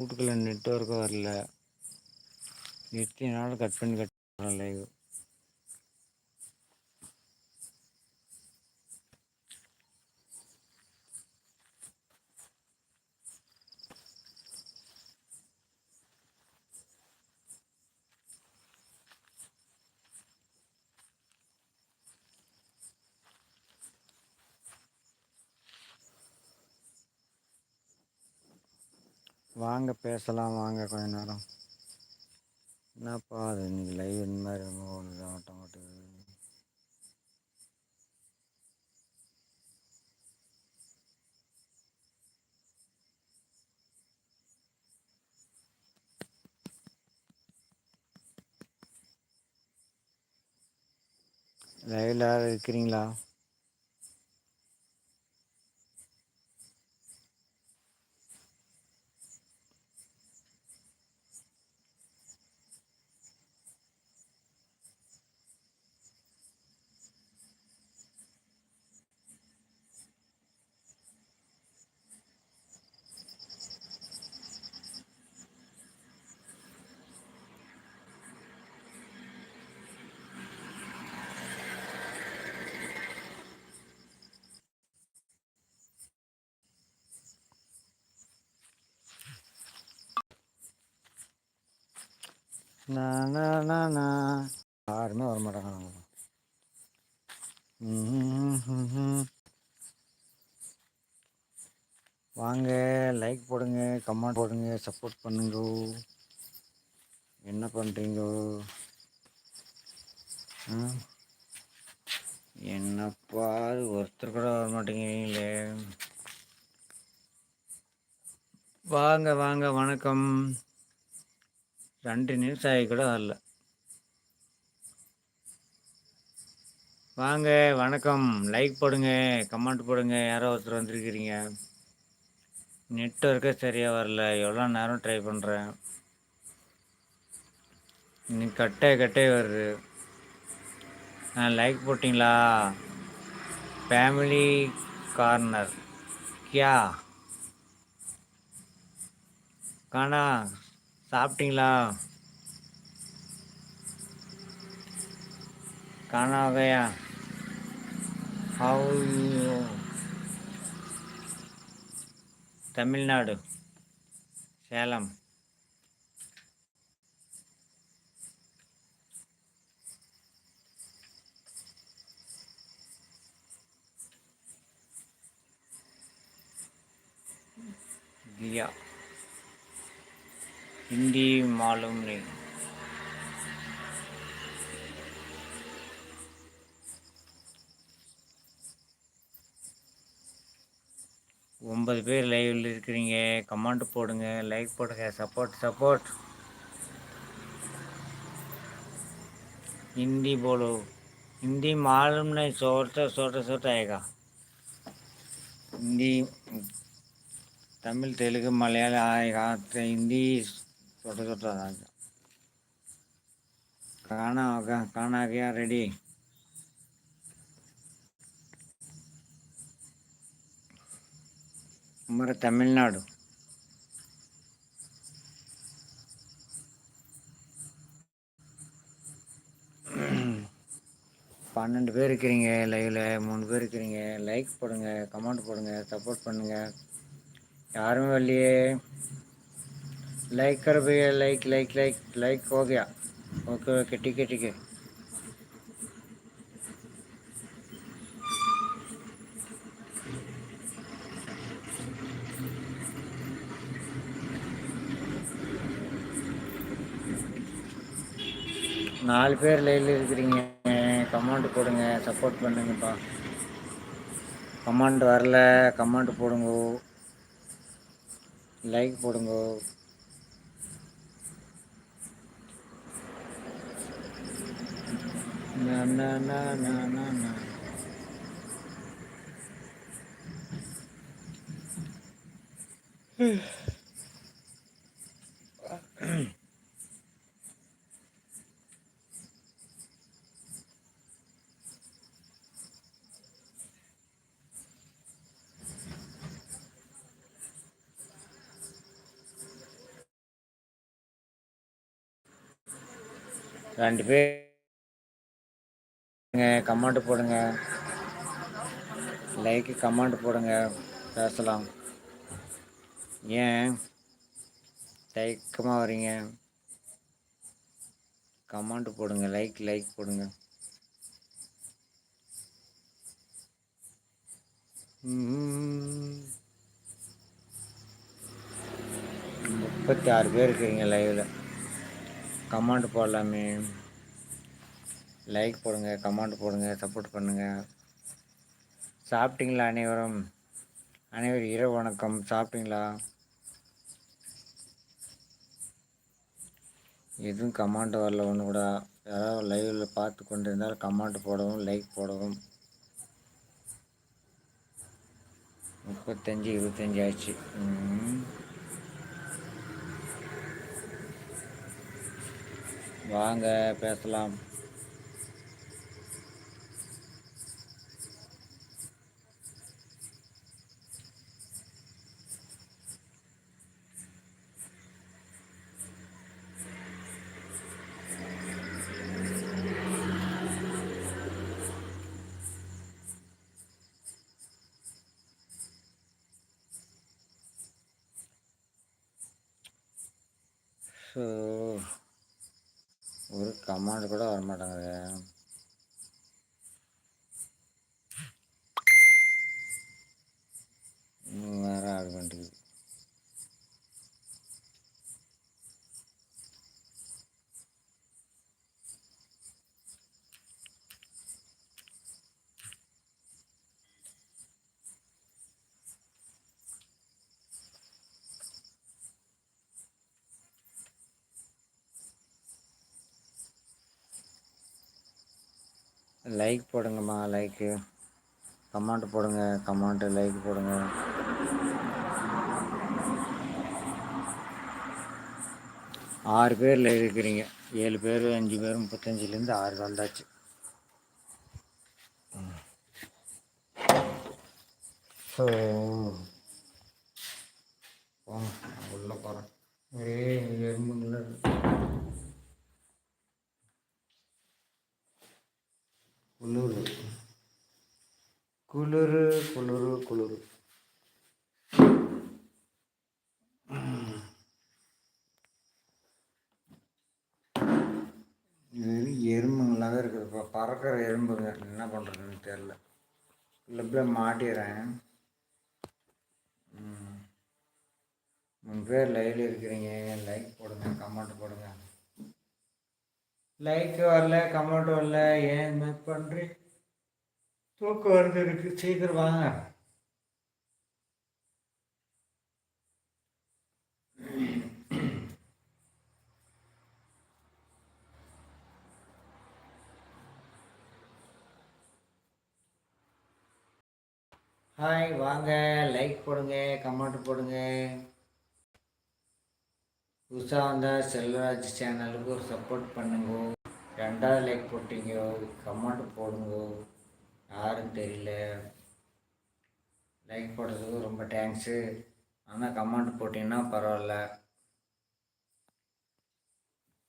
வீட்டுக்குள்ளே நெட்ஒர்க்கும் வரல. எத்தனை கட் பண்ணி கட் பண்ண லைவ் வாங்க பேசலாம் வாங்க கொஞ்ச நேரம். என்னப்பா அது இன்னைக்கு லைவ் இந்த மாதிரி ஆட்ட மாட்டேங்குது லைவ்ல யாரும் இருக்கிறீங்களா? யாருமே வர மாட்டாங்க வாங்க லைக் போடுங்க கமெண்ட் போடுங்க சப்போர்ட் பண்ணுங்க. என்ன பண்ணுறீங்க என்னப்பா ஒருத்தர் கூட வர மாட்டேங்கிறீங்களே வாங்க வாங்க வணக்கம். ரெண்டு நிமிஷம் ஆகி கூட வரல வாங்க வணக்கம் லைக் போடுங்க கமெண்ட் போடுங்க யாரோ ஒருத்தர் வந்திருக்கிறீங்க நெட்ஒர்க்கே சரியாக வரல எவ்வளோ நேரம் ட்ரை பண்ணுறேன் இன்னைக்கு கட்டே கட்டே வருது ஆ லைக் போட்டிங்களா ஃபேமிலி கார்னர் கியா காணா சாப்பிட்டீங்களா? காணா கயா ஹவு தமிழ்நாடு சேலம். கியா हिंदी मालूम नहीं ஒன்பது பேர் லைவில் இருக்கிறீங்க கமெண்ட் போடுங்க லைக் போடுங்க சப்போர்ட் சப்போர்ட் हिंदी बोलो हिंदी मालूम नहीं छोटा छोटा छोटा आएगा हिंदी तमिल तेलुगु मलयालम आएगा तो हिंदी சொட்ட சுட்டதாக்கும் காணா காணாக்கியா ரெடி നമ്മുടെ தமிழ்நாடு. பன்னெண்டு பேர் இருக்கிறீங்க லைவில் மூணு பேர் இருக்கிறீங்க. லைக் போடுங்க கமெண்ட் போடுங்க சப்போர்ட் பண்ணுங்க. யாருமே வரலையே. लाइक कर भैया लाइक लाइक लाइक लाइक हो गया ओके ओके ठीक है ठीक है நாலு பேர் லைனில் இருக்கிறீங்க கமெண்ட் போடுங்க சப்போர்ட் பண்ணுங்கப்பா கமெண்ட் வரல கமெண்ட் போடுங்க லைக் போடுங்க na na na na na na. And. Comment போடுங்க. லைக்கு கமெண்ட் போடுங்க. பேசலாம். ஏன்? தயக்கமாக வரீங்க. கமெண்ட் போடுங்க. லைக் லைக் போடுங்க. முப்பத்தி ஆறு பேர் இருக்கிறீங்க லைவில் கமெண்ட் போடலாமே. லைக் போடுங்க கமெண்ட் போடுங்க சப்போர்ட் பண்ணுங்கள் சாப்பிட்டீங்களா அனைவரும்? அனைவரும் இரவு வணக்கம். சாப்பிட்டீங்களா? எதுவும் கமெண்ட் வரல ஒன்று கூட. யாராவது லைவில் பார்த்து கொண்டு இருந்தால் கமெண்ட் போடவும் லைக் போடவும். முப்பத்தஞ்சு இருபத்தஞ்சி ஆச்சு. வாங்க பேசலாம். ஸோ ஒரு கமாண்ட் கூட வர மாட்டாங்க லைக் போடுங்கம்மா லைக்கு கமெண்ட் போடுங்க கமெண்ட் லைக் போடுங்க. ஆறு பேரில் இருக்கிறீங்க. ஏழு பேர் அஞ்சு பேர் முப்பத்தஞ்சிலேருந்து ஆறு வந்தாச்சு ஸோ உள்ள போகிறேன் ஒரே எறும்புங்கள குளிர் குளிர் குளிர் குளிர் இது எறும்புங்களாக இருக்குது இப்போ பறக்கிற எறும்புங்க என்ன பண்ணுறதுன்னு தெரில இல்லை மாட்டிடுறேன். மூணு பேர் லைவில் இருக்கிறீங்க லைக் போடுங்க கமெண்ட் போடுங்க. லைக் வரல கமெண்ட் வரல. ஏன் மேக் பண்ணுறேன் தூக்கம் வருது இருக்கு. சீக்கிரம் வாங்க. ஹாய் வாங்க லைக் போடுங்க கமெண்ட் போடுங்க. புதுசாக வந்தால் செல்வராஜ் சேனலுக்கு ஒரு சப்போர்ட் பண்ணுங்க. ரெண்டாவது லைக் போட்டீங்க கமெண்ட் போடுங்க. யாரும் தெரியல. லைக் போடுறதுக்கு ரொம்ப தேங்க்ஸு ஆனால் கமெண்ட் போட்டிங்கன்னா பரவாயில்ல.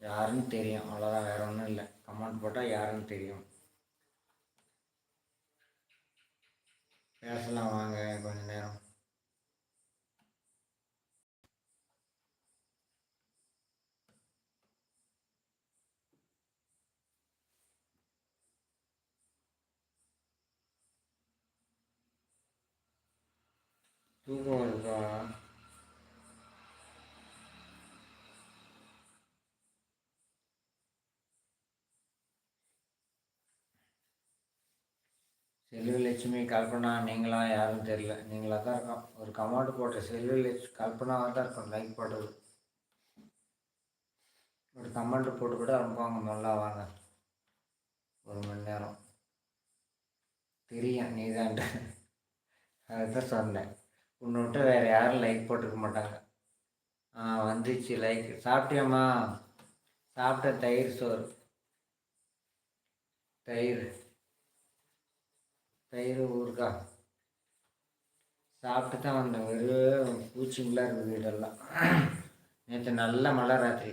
யாருன்னு தெரியும். அவ்வளோதான் வேறு ஒன்றும் இல்லை. கமெண்ட் போட்டால் யாருன்னு தெரியும். பேசலாம் வாங்க கொஞ்ச நேரம். தூக்கம் இருக்கா செல்வி லட்சுமி கல்பனா நீங்களாம் யாரும் தெரியல. நீங்களாக தான் இருக்கோம் ஒரு கமெண்ட் போட்ட செல்வலட்சுமி கல்பனாவாக தான் இருக்கும் லைக் போட்டது. ஒரு கமெண்ட் போட்டு கூட அனுப்புவாங்க. நல்லா வாங்க. ஒரு மணி நேரம். தெரியும். நீ தான் அதுதான் சொன்னேன். உன்னை விட்டு வேறு யாரும் லைக் போட்டுக்க மாட்டாங்க. ஆ வந்துச்சு லைக் சாப்பிட்டியம்மா? சாப்பிட்ட தயிர் சோறு. தயிர். தயிர் ஊறுகாய் சாப்பிட்டு தான் வந்தேன். வெறும் பூச்சிங்களாக இருக்குது வீடெல்லாம் நேற்று நல்ல மழை ராத்திரி.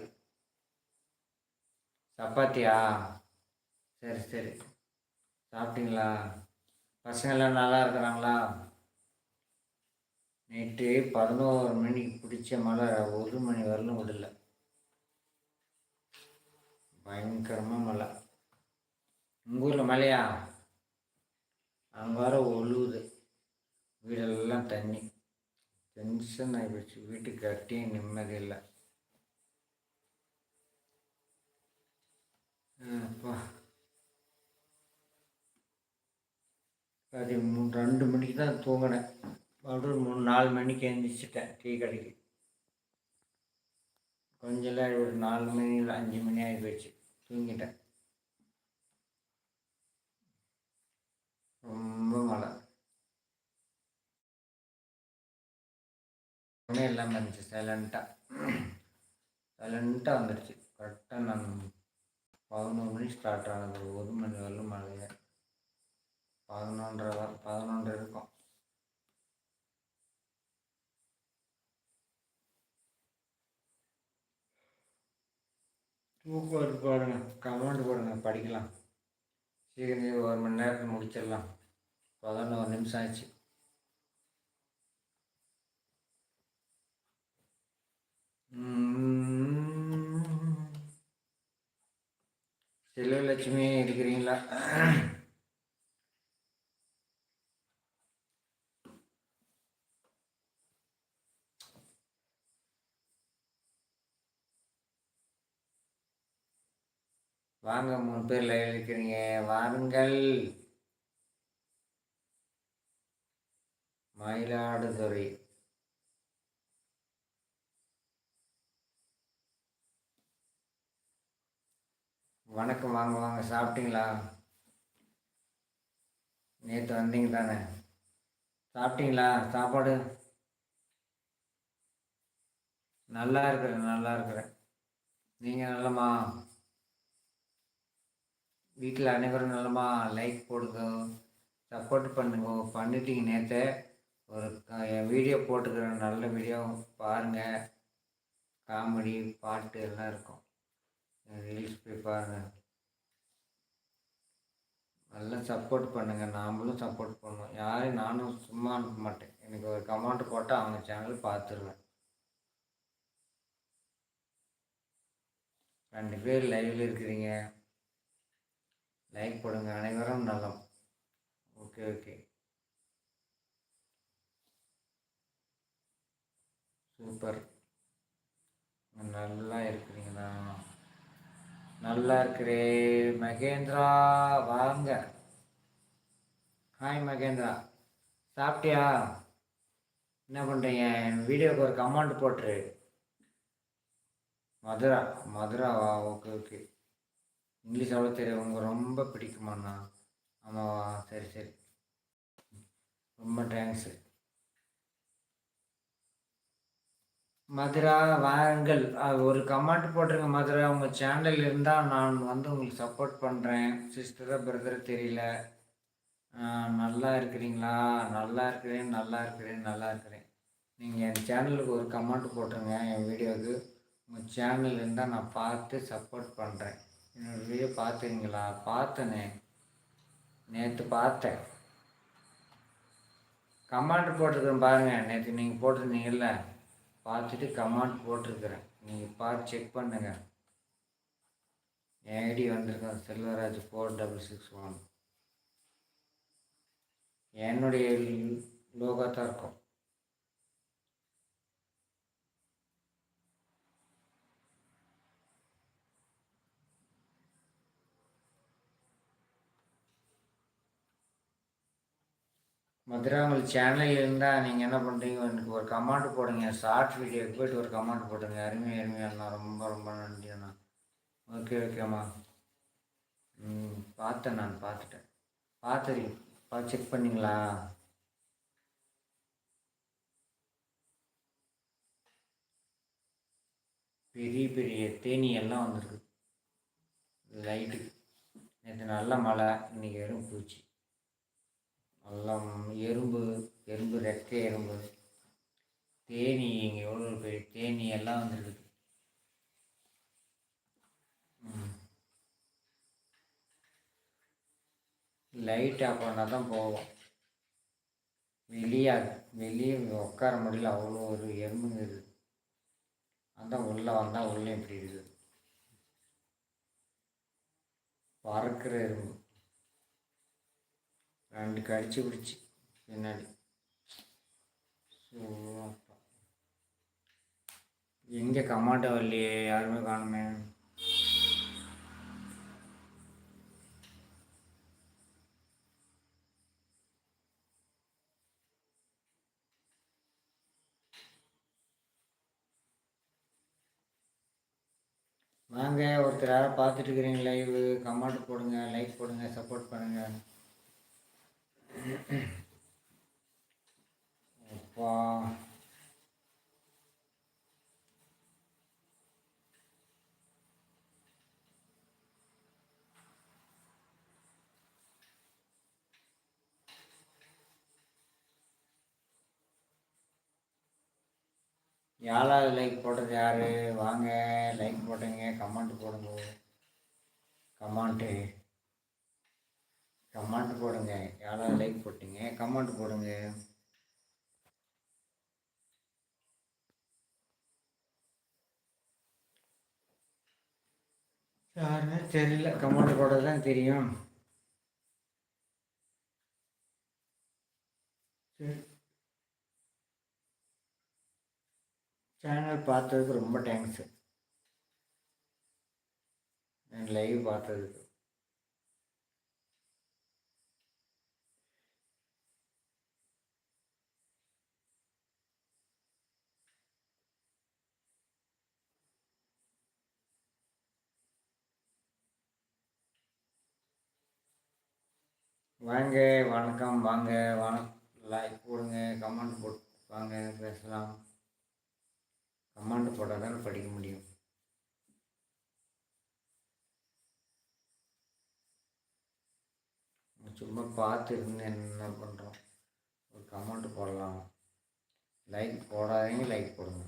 சப்பாத்தியா? சரி சரி. சாப்பிட்டீங்களா? பசங்கள்லாம் நல்லா இருக்கிறாங்களா? நைட்டு பதினோரு மணிக்கு பிடிச்ச மழை. ஒரு மணி வரலும் விடல. பயங்கரமாக மழை. உங்கள் ஊரில் மழையா? அங்கே வர ஒழுகுது. வீடெல்லாம் தண்ணி. டென்ஷன் ஆகிடுச்சு வீட்டுக்கு கட்டியும் நிம்மதி இல்லை. அப்பா அது மூணு ரெண்டு மணிக்கு தான் தூங்கினேன். மறுபடியும் மூணு நாலு மணிக்கு எழுந்திரிச்சிட்டேன் டீ கடைக்கு. கொஞ்சம் ஒரு நாலு மணி இல்லை அஞ்சு மணி ஆகி போச்சு தூங்கிட்டேன். ரொம்ப மழை உடனே இல்லாமல் இருந்துச்சு சைலண்ட்டாக சைலண்ட்டாக வந்துடுச்சு கரெக்டாக நான் பதினோரு மணிக்கு ஸ்டார்ட் ஆனது ஒரு மணி வரலும் மழையை பதினொன்றரை பதினொன்றரை இருக்கும் தூக்கம் பாருங்க கமெண்ட் போடுங்க படிக்கலாம் சீக்கிரம் ஒரு மணி நேரத்தில் முடிச்சிடலாம் பதினோரு நிமிஷம் ஆச்சு செல்வலட்சுமி இருக்கிறீங்களா? வாங்க மூணு பேர் லைவ் இருக்கிறீங்க வாருங்கள். மயிலாடுதுறை. வணக்கம் வாங்க வாங்க. சாப்பிட்டீங்களா? நேற்று வந்தீங்க தானே? சாப்பிட்டீங்களா? சாப்பாடு? நல்லா இருக்கிறேன் நல்லா இருக்கிறேன். நீங்கள் நல்லம்மா? வீட்டில் அனைவரும் நல்லமா லைக் போடுங்க சப்போர்ட் பண்ணுங்க. பண்ணிட்டீங்க நேற்று ஒரு என் வீடியோ போட்டுக்கிறேன் நல்ல வீடியோ பாருங்கள் காமெடி பாட்டு எல்லாம் இருக்கும். ரீல்ஸ் போய் பாருங்கள் நல்லா சப்போர்ட் பண்ணுங்கள் நாமளும் சப்போர்ட் பண்ணுவோம். யாரையும் நானும் சும்மா அனுப்ப மாட்டேன். எனக்கு ஒரு கமெண்ட் போட்டால் அவங்க சேனல் பார்த்துருவேன் ரெண்டு பேர் லைவில் இருக்கிறீங்க. லைக் போடுங்க. அனைவரும் நலம். ஓகே ஓகே சூப்பர் நல்லா இருக்கிறீங்களா? நல்லா இருக்கிறே. மகேந்திரா வாங்க. ஹாய் மகேந்திரா. சாப்பிட்டியா? என்ன பண்ணுறீங்க என் வீடியோக்கு ஒரு கமெண்ட் போட்டுரு. மதுரா மதுராவா? Okay okay. இங்கிலீஷ் அவ்வளோ தெரியும் உங்க ரொம்ப பிடிக்குமாண்ணா. ஆமாவா? சரி சரி. ரொம்ப தேங்க்ஸு மதுரா வாருங்கள். ஒரு கமெண்ட் போட்டிருங்க மதுரா. உங்கள் சேனல் இருந்தால் நான் வந்து உங்களுக்கு சப்போர்ட் பண்ணுறேன் சிஸ்டராக பிரதர் தெரியல. நல்லா இருக்கிறீங்களா? நல்லா இருக்கிறேன் நல்லா இருக்கிறேன் நல்லா இருக்கிறேன். நீங்கள் என் சேனலுக்கு ஒரு கமெண்ட் போட்டுருங்க என் வீடியோவுக்கு உங்கள் சேனல் இருந்தால் நான் பார்த்து சப்போர்ட் பண்ணுறேன் என்னோடய வீடியோ பார்த்துங்களா பார்த்தனே. நேற்று பார்த்தேன். கமெண்ட் போட்டிருக்கேன் பாருங்கள் நேற்று நீங்கள் போட்டிருந்தீங்கல்ல. பார்த்துட்டு கமாண்ட் போட்டிருக்கிறேன். நீங்கள் பார்த்து செக் பண்ணுங்கள் என் ஐடி வந்திருக்கேன் Selvaraj four double six one என்னுடைய லோகோ தான் இருக்கும். மதுரா உங்களுக்கு சேனல் இருந்தால் நீங்கள் என்ன பண்ணுறீங்க எனக்கு ஒரு கமெண்ட் போடுங்க. ஷார்ட் வீடியோக்கு போய்ட்டு ஒரு கமெண்ட் போடுங்க அருமை அருமையாண்ணா ரொம்ப ரொம்ப நன்றி அண்ணா. ஓகே ஓகேம்மா ம் பார்த்தேன் நான் பார்த்துட்டேன். பார்த்து பார்த்து செக் பண்ணிங்களா? பெரிய பெரிய தேனி எல்லாம் வந்திருக்கு. லைட்டு நேற்று நல்ல மழை இன்றைக்கி வெறும் பூச்சி. எல்லாம் எறும்பு எறும்பு ரெட்டை எறும்பு தேனி இங்கே எவ்வளோ பெரிய தேனி எல்லாம் வந்துருக்கு லைட் ஆஃப் பண்ணால் தான் போவோம். வெளியாது வெளியே உட்கார முடியல. அவ்வளோ ஒரு எறும்புங்க இருக்குது அந்த உள்ளே வந்தால் உள்ளே இப்படி இருக்குது. பறக்கிற எறும்பு. ரெண்டு கடிச்சு பிடிச்சி பின்னாடி ஸோ எங்கே கமாட்டோ வரலையே யாருமே காணுமே வாங்க ஒருத்தர் யாரை பார்த்துட்டு இருக்கிறீங்க லைவ் கமெண்ட் போடுங்க லைக் போடுங்க சப்போர்ட் பண்ணுங்க அப்பா. யாராவது லைக் போட்டது யார்? வாங்க லைக் போட்டுங்க கமெண்ட் போடுங்க. கமெண்ட்டு கமெண்ட் போடுங்க. யாராவது லைக் போட்டீங்க கமெண்ட் போடுங்க. யாருன்னு தெரியல கமெண்ட் போட தான் தெரியும். சரி. சேனல் பார்த்ததுக்கு ரொம்ப தேங்க்ஸு லைவ் பார்த்ததுக்கு. வாங்க வணக்கம் வாங்க வணக் லைக் போடுங்க கமெண்ட் போட்டு வாங்க பேசலாம். கமாண்டு போட்டால் தானே படிக்க முடியும். சும்மா பார்த்து இருந்து என்ன பண்ணுறோம் ஒரு கமெண்ட் போடலாம். லைக் போடாதீங்க லைக் போடுங்க.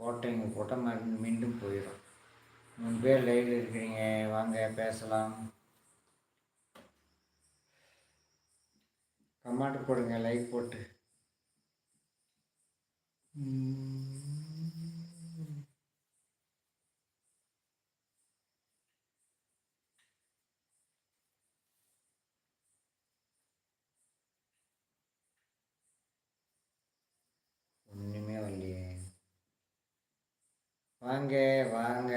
போட்டீங்க போட்டால் மீண்டும் போயிடும். மூணு பேர் லைவ் இருக்கிறீங்க வாங்க பேசலாம். கமெண்ட் போடுங்க லைக் போட்டு. ஒன்றுமே வரலையே. வாங்க வாங்க.